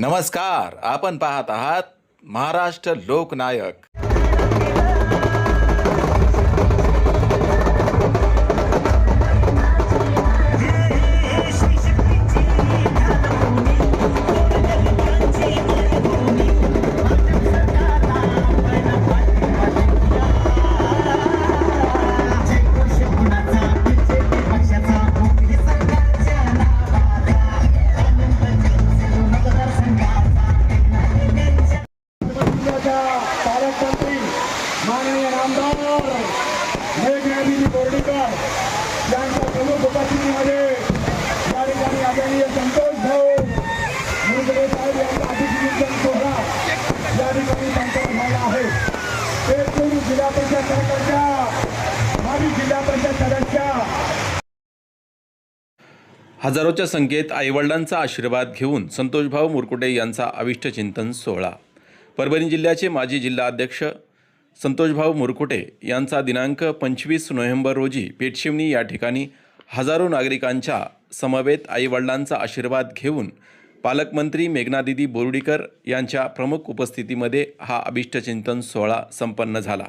नमस्कार आपण पाहत आहात महाराष्ट्र लोकनायक. ठिकाणी संतोष भाऊ मुरगडे साहेब यांचा अभिषेक सोहळा या ठिकाणी संपन्न झाला आहे ते पूर्व जिल्हा परिषद सरकारच्या माजी जिल्हा परिषद सदस्य हजारोच्या संख्येत आईवडिलांचा आशीर्वाद घेऊन संतोषभाऊ मुरकुटे यांचा अविष्टचिंतन सोहळा. परभणी जिल्ह्याचे माजी जिल्हा अध्यक्ष संतोषभाऊ मुरकुटे यांचा दिनांक पंचवीस नोव्हेंबर रोजी पेटशिवनी या ठिकाणी हजारो नागरिकांच्या समवेत आईवडिलांचा आशीर्वाद घेऊन पालकमंत्री मेघनादिदी बोर्डीकर यांच्या प्रमुख उपस्थितीमध्ये हा अभिष्टचिंतन सोहळा संपन्न झाला.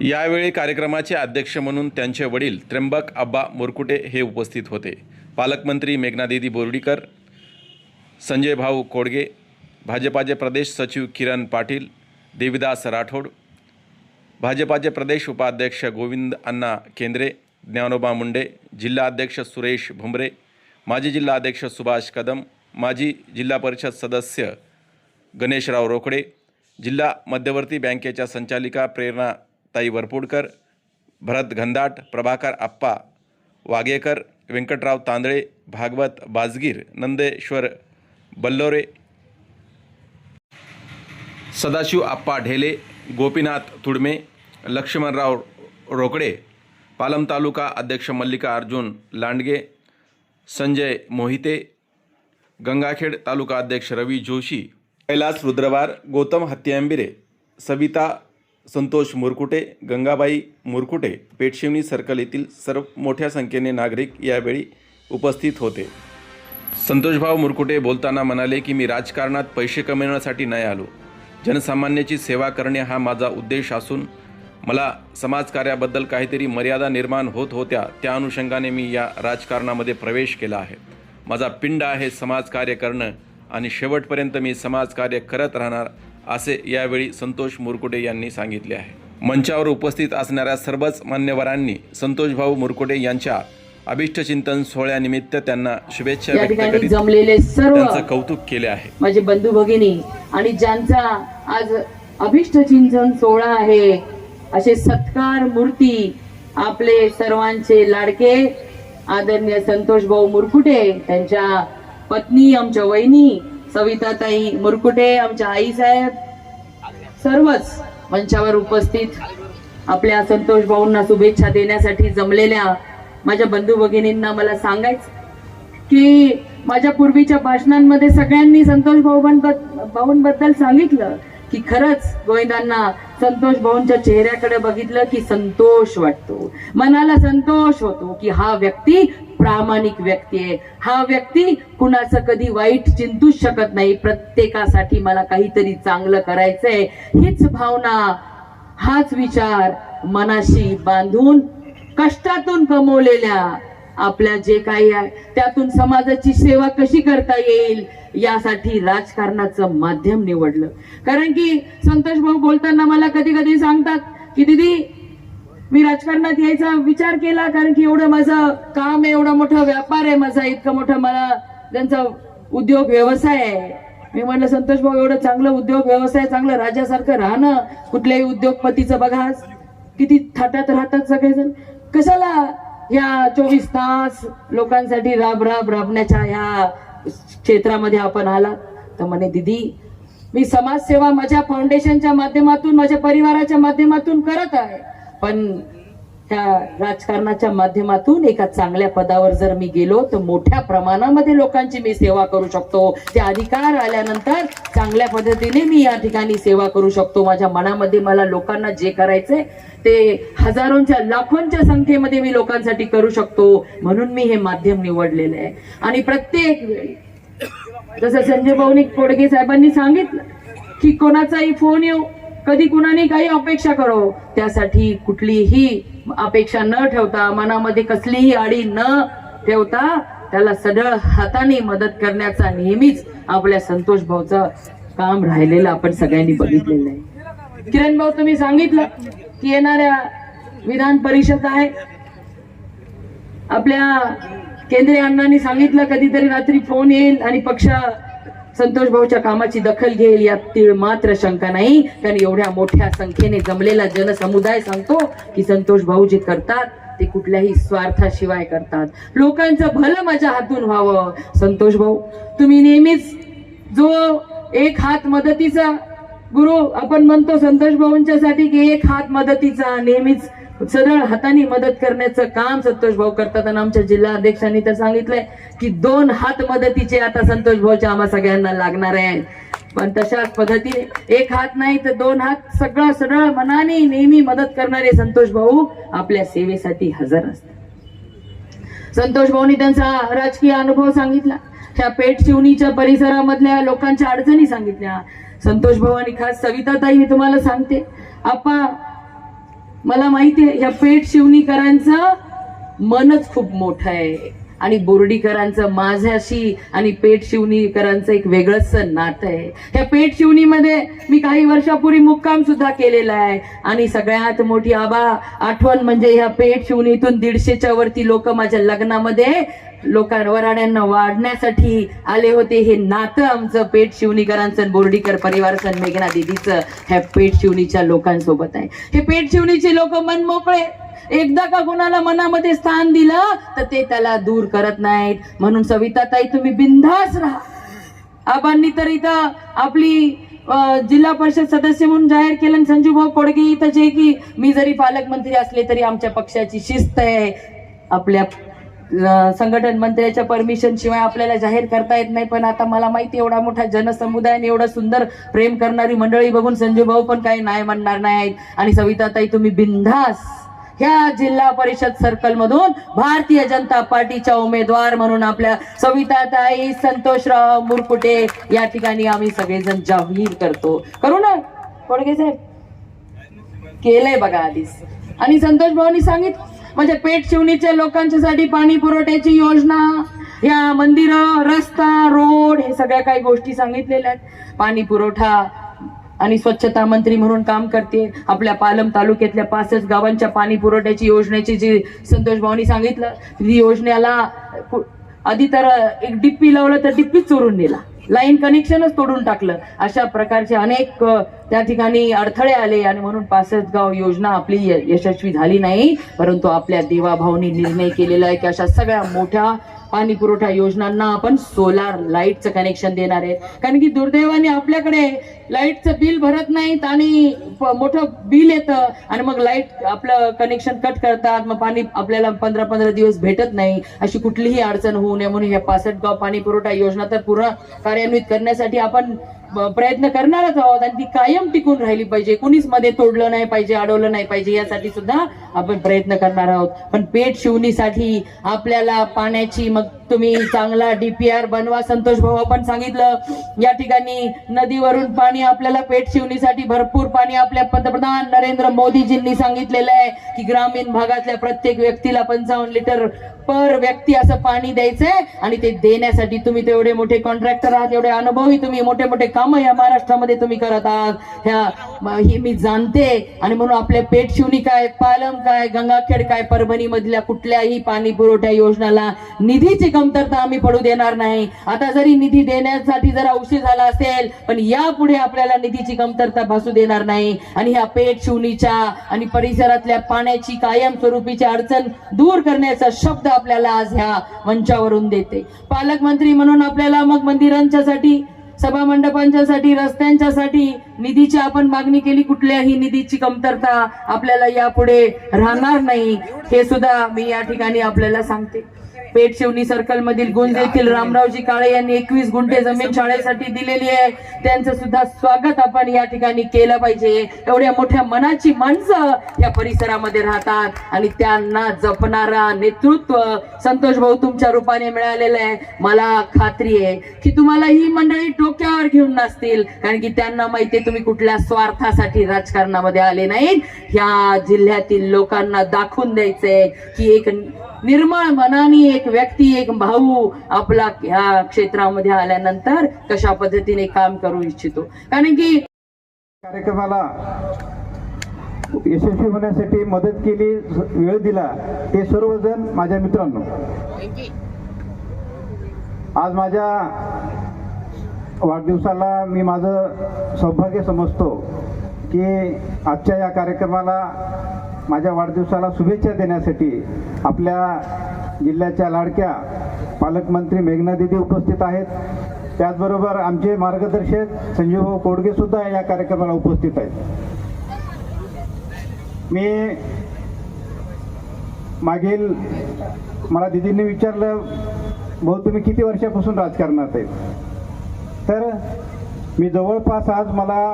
यावेळी कार्यक्रमाचे अध्यक्ष म्हणून त्यांचे वडील त्र्यंबक अब्बा मोरकुटे हे उपस्थित होते. पालकमंत्री मेघनादिदी बोर्डीकर संजय भाऊ कोडगे भाजपाचे प्रदेश सचिव किरण पाटील देविदास राठोड भाजपाचे प्रदेश उपाध्यक्ष गोविंद अण्णा केंद्रे ज्ञानोबा मुंडे जिल्हा अध्यक्ष सुरेश भुमरे माजी जिल्हा अध्यक्ष सुभाष कदम माजी जिल्हा परिषद सदस्य गणेशराव रोकडे जिल्हा मध्यवर्ती बँकेच्या संचालिका प्रेरणाताई वरपुडकर भरत घंदाट प्रभाकर आप्पा वागेकर व्यंकटराव तांदळे भागवत बाजगीर नंदेश्वर बल्लोरे सदाशिव आप्पा ढेले गोपीनाथ तुडमे लक्ष्मणराव रोकडे पालम तालुका अध्यक्ष मल्लिका अर्जुन लांडगे संजय मोहिते गंगाखेड तालुका अध्यक्ष रवी जोशी कैलास रुद्रवार गौतम हत्यांबिरे सविता संतोष मुरकुटे गंगाबाई मुरकुटे पेटशिवनी सर्कल येथील सर्व मोठ्या संख्येने नागरिक यावेळी उपस्थित होते. संतोषभाऊ मुरकुटे बोलताना म्हणाले की मी राजकारणात पैसे कमविण्यासाठी नाही आलो. जनसामान्याची सेवा करणे हा माझा उद्देश असून मला समाजकार्याबद्दल काहीतरी मर्यादा निर्माण होत होत्या त्या अनुषंगाने मी या राजकारणामध्ये प्रवेश केला आहे. माझा पिंड आहे समाजकार्य करणं आणि शेवटपर्यंत मी समाजकार्य करत राहणार असे यावेळी संतोष मुरकुटे यांनी सांगितले आहे. मंचावर उपस्थित असणाऱ्या सर्वच मान्यवरांनी संतोषभाऊ मुरकुटे यांच्या अभिष्टचिंतन सोहळ्यानिमित्त त्यांना शुभेच्छा व्यक्त करीत जमलेले सर्व कौतुक केले आहे. माझे बंधू भगिनी आणि ज्यांचा आज अभिष्ट चिंतन सोहळा आहे असे सत्कार मूर्ती आपले सर्वांचे लाडके आदरणीय संतोष भाऊ मुरकुटे त्यांच्या पत्नी आमच्या वहिनी सविताताई मुरकुटे आमच्या आई साहेब सर्वच मंचावर उपस्थित आपल्या संतोष भाऊंना शुभेच्छा देण्यासाठी जमलेल्या माझ्या बंधू भगिनींना मला सांगायचं की माझ्या पूर्वीच्या भाषणांमध्ये सगळ्यांनी संतोष भाऊ भाऊंबद्दल सांगितलं. की खरंच गोविंदांना संतोष भाऊंच्या चेहऱ्याकडे बघितलं की संतोष वाटतो. मनाला संतोष होतो की हा व्यक्ती प्रामाणिक व्यक्ती आहे. हा व्यक्ती कुणाचं कधी वाईट चिंतूच शकत नाही. प्रत्येकासाठी मला काहीतरी चांगलं करायचंय. हीच भावना हाच विचार मनाशी बांधून कष्टातून कमवलेल्या आपल्या जे काही आहे त्यातून समाजाची सेवा कशी करता येईल यासाठी राजकारणाचं माध्यम निवडलं. कारण की संतोष भाऊ बोलताना मला कधी कधी सांगतात की दीदी मी राजकारणात यायचा विचार केला कारण की एवढं माझं काम आहे एवढा मोठा व्यापार आहे माझा इतका मोठा मला त्यांचा उद्योग व्यवसाय आहे. मी म्हणलं संतोष भाऊ एवढं चांगलं उद्योग व्यवसाय चांगलं राजासारखं राहणं कुठल्याही उद्योगपतीचं बघा किती थाटात राहतात सगळेजण. कशाला या चोवीस तास लोकांसाठी राब राब राबण्याच्या ह्या क्षेत्रामध्ये आपण आला तर म्हणे दिदी मी समाजसेवा माझ्या फाउंडेशनच्या माध्यमातून माझ्या परिवाराच्या माध्यमातून करत आहे. पण त्या राजकारणाच्या माध्यमातून एका चांगल्या पदावर जर मी गेलो तर मोठ्या प्रमाणामध्ये लोकांची मी सेवा करू शकतो. ते अधिकार आल्यानंतर चांगल्या पद्धतीने मी या ठिकाणी सेवा करू शकतो. माझ्या मनामध्ये मला लोकांना जे करायचंय ते हजारोंच्या लाखोंच्या संख्येमध्ये मी लोकांसाठी करू शकतो. म्हणून मी हे माध्यम निवडलेलं आहे. आणि प्रत्येक वेळी जसं संजय भाऊनी कोडगे साहेबांनी सांगितलं की कोणाचाही फोन येऊ कधी कुणाने काही अपेक्षा करो त्यासाठी कुठलीही अपेक्षा न ठेवता मनामध्ये कसलीही आडी न ठेवता त्याला सढळ हाताने मदत करण्याचा नेहमीच आपल्या संतोष भाऊचं काम राहिलेलं आपण सगळ्यांनी बघितलेलं आहे. किरण भाऊ तुम्ही सांगितलं की येणाऱ्या विधान परिषद आहे. आपल्या केंद्रीय अण्णांनी सांगितलं कधीतरी रात्री फोन येईल आणि पक्ष संतोष भाऊच्या कामाची दखल घेईल यात तीळ मात्र शंका नाही. कारण एवढ्या मोठ्या संख्येने जमलेला जनसमुदाय सांगतो की संतोष भाऊ जे करतात ते कुठल्याही स्वार्थाशिवाय करतात. लोकांचं भलं माझ्या हातून व्हावं. संतोष भाऊ तुम्ही नेहमीच जो एक हात मदतीचा गुरु आपण म्हणतो संतोष भाऊंच्या साठी की एक हात मदतीचा नेहमीच सरळ हाताने मदत करण्याचं काम संतोष भाऊ करतात आणि आमच्या जिल्हा अध्यक्षांनी तर सांगितलंय की दोन हात मदतीचे आता संतोष भाऊच्या आम्हा सगळ्यांना लागणार आहे. पण तशाच पद्धतीने एक हात नाही तर दोन हात सगळं सरळ मनाने नेहमी मदत करणारे संतोष भाऊ आपल्या सेवेसाठी हजर असतात. संतोष भाऊनी त्यांचा राजकीय अनुभव सांगितला. ह्या पेठ शिवणीच्या परिसरामधल्या लोकांच्या अडचणी सांगितल्या. संतोष भाऊ आणि खास सविताताई मी तुम्हाला सांगते. आप्पा मला माहिती आहे ह्या पेठ शिवणीकरांचं मनच खूप मोठं आहे. आणि बोर्डीकरांचं माझ्याशी आणि पेठ शिवणीकरांचं एक वेगळंच नातं आहे. ह्या पेठ शिवणीमध्ये मी काही वर्षापूर्वी मुक्काम सुद्धा केलेला आहे. आणि सगळ्यात मोठी आबा आठवण म्हणजे ह्या पेठ शिवणीतून दीडशेच्या वरती लोक माझ्या लग्नामध्ये लोकां वराड्यांना वाढण्यासाठी आले होते हे नातं आमचं. पेठ शिवणीकरांचं बोर्डीकर परिवारचं सन मेघना दिदीचं ह्या पेठ शिवणीच्या लोकांसोबत आहे. हे पेठ शिवणीचे लोक मन मोकळे. एकदा का कोणाला मनामध्ये स्थान दिलं तर ते त्याला दूर करत नाहीत. म्हणून सविताताई तुम्ही बिंदास राहा. आबांनी तर इथं आपली जिल्हा परिषद सदस्य म्हणून जाहीर केलं संजूभाऊ संजू भाऊ कोडगे इथं जे की मी जरी पालकमंत्री असले तरी आमच्या पक्षाची शिस्त आहे. आपल्या संघटन मंत्र्याच्या परमिशन शिवाय आपल्याला जाहीर करता येत नाही. पण आता मला माहिती एवढा मोठा जनसमुदाय आणि एवढं सुंदर प्रेम करणारी मंडळी बघून संजू भाऊ पण काही नाही म्हणणार नाहीत आणि सविताताई तुम्ही बिनधास ह्या जिल्हा परिषद सर्कल मधून भारतीय जनता पार्टीच्या उमेदवार म्हणून आपल्या सविताताई संतोषराव मुरकुटे या ठिकाणी आम्ही सगळेजण जाहीर करतो. करू ना? कोडगे साहेब? केलंय बघा आधीच. आणि संतोष भाऊनी सांगितलं म्हणजे पेट शिवणीच्या लोकांच्यासाठी पाणी पुरवठ्याची योजना या मंदिर रस्ता रोड हे सगळ्या काही गोष्टी सांगितलेल्या आहेत. पाणी पुरवठा आणि स्वच्छता मंत्री म्हणून काम करते. आपल्या पालम तालुक्यातल्या पासष्ट गावांच्या पाणी पुरवठ्याची योजनेची जी संतोष भाऊनी सांगितलं ती योजनेला आधी तर एक डिप्पी लावलं तर डिप्पीच चोरून नेला. लाईन कनेक्शनच तोडून टाकलं. अशा प्रकारचे अनेक त्या ठिकाणी अडथळे आले आणि म्हणून पासष्ट योजना आपली यशस्वी झाली नाही. परंतु आपल्या देवाभाऊनी निर्णय केलेला आहे की अशा सगळ्या मोठ्या पाणी पुरवठा योजनांना आपण सोलार लाईटचं कनेक्शन देणार आहे. कारण की दुर्दैवाने आपल्याकडे लाईटचं बिल भरत नाहीत आणि मोठं बिल येतं आणि मग लाइट आपलं कनेक्शन कट करतात. मग पाणी आपल्याला पंधरा पंधरा दिवस भेटत नाही. अशी कुठलीही अडचण होऊ नये म्हणून ह्या पासष्ट गाव पाणी पुरवठा योजना तर पूर्ण कार्यान्वित करण्यासाठी आपण प्रयत्न करणारच आहोत आणि ती कायम टिकून राहिली पाहिजे. कुणीच मध्ये तोडलं नाही पाहिजे अडवलं नाही पाहिजे यासाठी सुद्धा आपण प्रयत्न करणार आहोत. पण पेट शिवणीसाठी आपल्याला पाण्याची मग तुम्ही चांगला डीपीआर बनवा. संतोष भाऊ आपण सांगितलं या ठिकाणी नदीवरून पाणी आपल्याला पेट शिवणीसाठी भरपूर पाणी आपल्या पंतप्रधान नरेंद्र मोदीजींनी सांगितलेलं आहे की ग्रामीण भागातल्या प्रत्येक व्यक्तीला पंचावन्न लिटर पर व्यक्ती असं पाणी द्यायचंय आणि ते देण्यासाठी तुम्ही तेवढे मोठे कॉन्ट्रॅक्टर आहात एवढे अनुभवी तुम्ही मोठे मोठे कामं या महाराष्ट्रामध्ये तुम्ही करत आहात. ह्या ही मी जाणते. आणि म्हणून आपल्या पेट शिवणी काय पालम काय गंगाखेड काय परभणी मधल्या कुठल्याही पाणी पुरवठ्या योजनाला निधीची कमतरता आम्ही पडू देणार नाही. आता जरी निधी देण्यासाठी जरा उशीर झाला असेल पण यापुढे आपल्याला निधीची कमतरता भासू देणार नाही. आणि ह्या पेठ शिवणीच्या आणि परिसरातल्या पाण्याची कायमस्वरूपीची अडचण दूर करण्याचा शब्द आपल्याला आज ह्या मंचावरून देते. पालकमंत्री म्हणून आपल्याला मग मंदिरांच्यासाठी सभा मंडपांच्यासाठी रस्त्यांच्यासाठी निधीची आपण मागणी केली कुठल्याही निधीची कमतरता आपल्याला यापुढे राहणार नाही. हे सुद्धा मी या ठिकाणी आपल्याला सांगते. पेठ शिवनी सर्कल मधील गुंज येथील रामरावजी काळे यांनी एकवीस गुंठे जमीन शाळेसाठी दिलेली आहे. त्यांचं सुद्धा स्वागत आपण या ठिकाणी केलं पाहिजे. एवढ्या मोठ्या मनाची माणसं या परिसरामध्ये राहतात आणि त्यांना जपणारा नेतृत्व संतोष भाऊ तुमच्या रूपाने मिळालेलं आहे. मला खात्री आहे की तुम्हाला ही मंडळी डोक्यावर घेऊन नसतील कारण की त्यांना माहितीये तुम्ही कुठल्या स्वार्थासाठी राजकारणामध्ये आले नाहीत? ह्या जिल्ह्यातील लोकांना दाखवून द्यायचंय की एक निर्मळ मनाने एक व्यक्ती एक भाऊ आपला ह्या क्षेत्रामध्ये आल्यानंतर कशा पद्धतीने काम करू इच्छितो. कारण की कार्यक्रमाला यशस्वी होण्यासाठी मदत केली वेळ दिला ते सर्वजण माझ्या मित्रांनो. आज माझ्या वाढदिवसाला मी माझं सौभाग्य समजतो की आजच्या या कार्यक्रमाला माझ्या वाढदिवसाला शुभेच्छा देण्यासाठी आपल्या जिल्ह्याच्या लाडक्या पालकमंत्री मेघना दिदी उपस्थित आहेत. त्याचबरोबर आमचे मार्गदर्शक संजीव कोडगेसुद्धा या कार्यक्रमाला उपस्थित आहेत. मी मागील मला दिदींनी विचारलं भाऊ तुम्ही किती वर्षापासून राजकारणात आहेत? तर मी जवळपास आज मला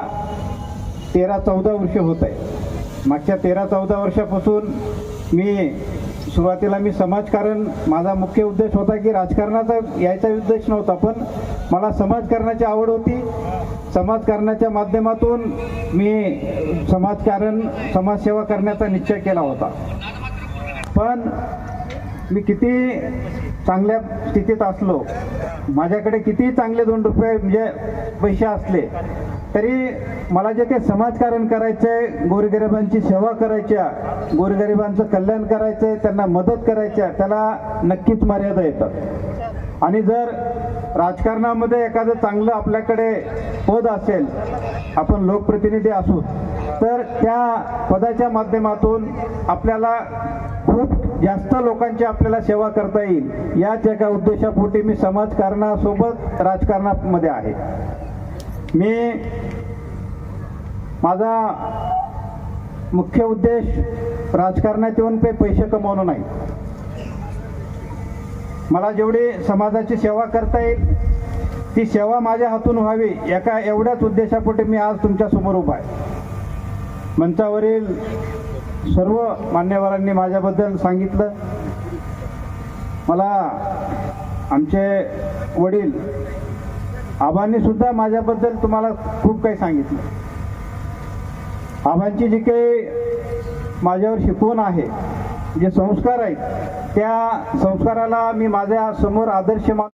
तेरा चौदा वर्ष होत आहे. मागच्या तेरा चौदा वर्षापासून मी सुरुवातीला मी समाजकारण माझा मुख्य उद्देश होता की राजकारणाचा यायचा उद्देश नव्हता पण मला समाजकारणाची आवड होती. समाजकारणाच्या माध्यमातून मी समाजकारण समाजसेवा करण्याचा निश्चय केला होता. पण मी किती चांगल्या स्थितीत असलो माझ्याकडे किती चांगले दोन रुपये म्हणजे पैसे असले तरी मला जे काही समाजकारण करायचं आहे गोरगरिबांची सेवा करायच्या गोरगरिबांचं कल्याण करायचं आहे त्यांना मदत करायच्या त्याला नक्कीच मर्यादा येतात. आणि जर राजकारणामध्ये एखादं चांगलं आपल्याकडे पद असेल आपण लोकप्रतिनिधी असू तर त्या पदाच्या माध्यमातून आपल्याला खूप जास्त लोकांची आपल्याला सेवा करता येईल. याच एका उद्देशापोटी मी समाजकारणासोबत राजकारणामध्ये आहे. मी माझा मुख्य उद्देश राजकारणात येऊन काही पैसे कमवणं नाही. मला जेवढी समाजाची सेवा करता येईल ती सेवा माझ्या हातून व्हावी एका एवढ्याच उद्देशापोटी मी आज तुमच्यासमोर उभा आहे. मंचावरील सर्व मान्यवरांनी माझ्याबद्दल सांगितलं. मला आमचे वडील आबांनी सुद्धा माझ्याबद्दल तुम्हाला खूप काही सांगितलं. आबांची जी काही माझ्यावर शिकवण आहे जे संस्कार आहेत त्या संस्काराला मी माझ्यासमोर आदर्श मान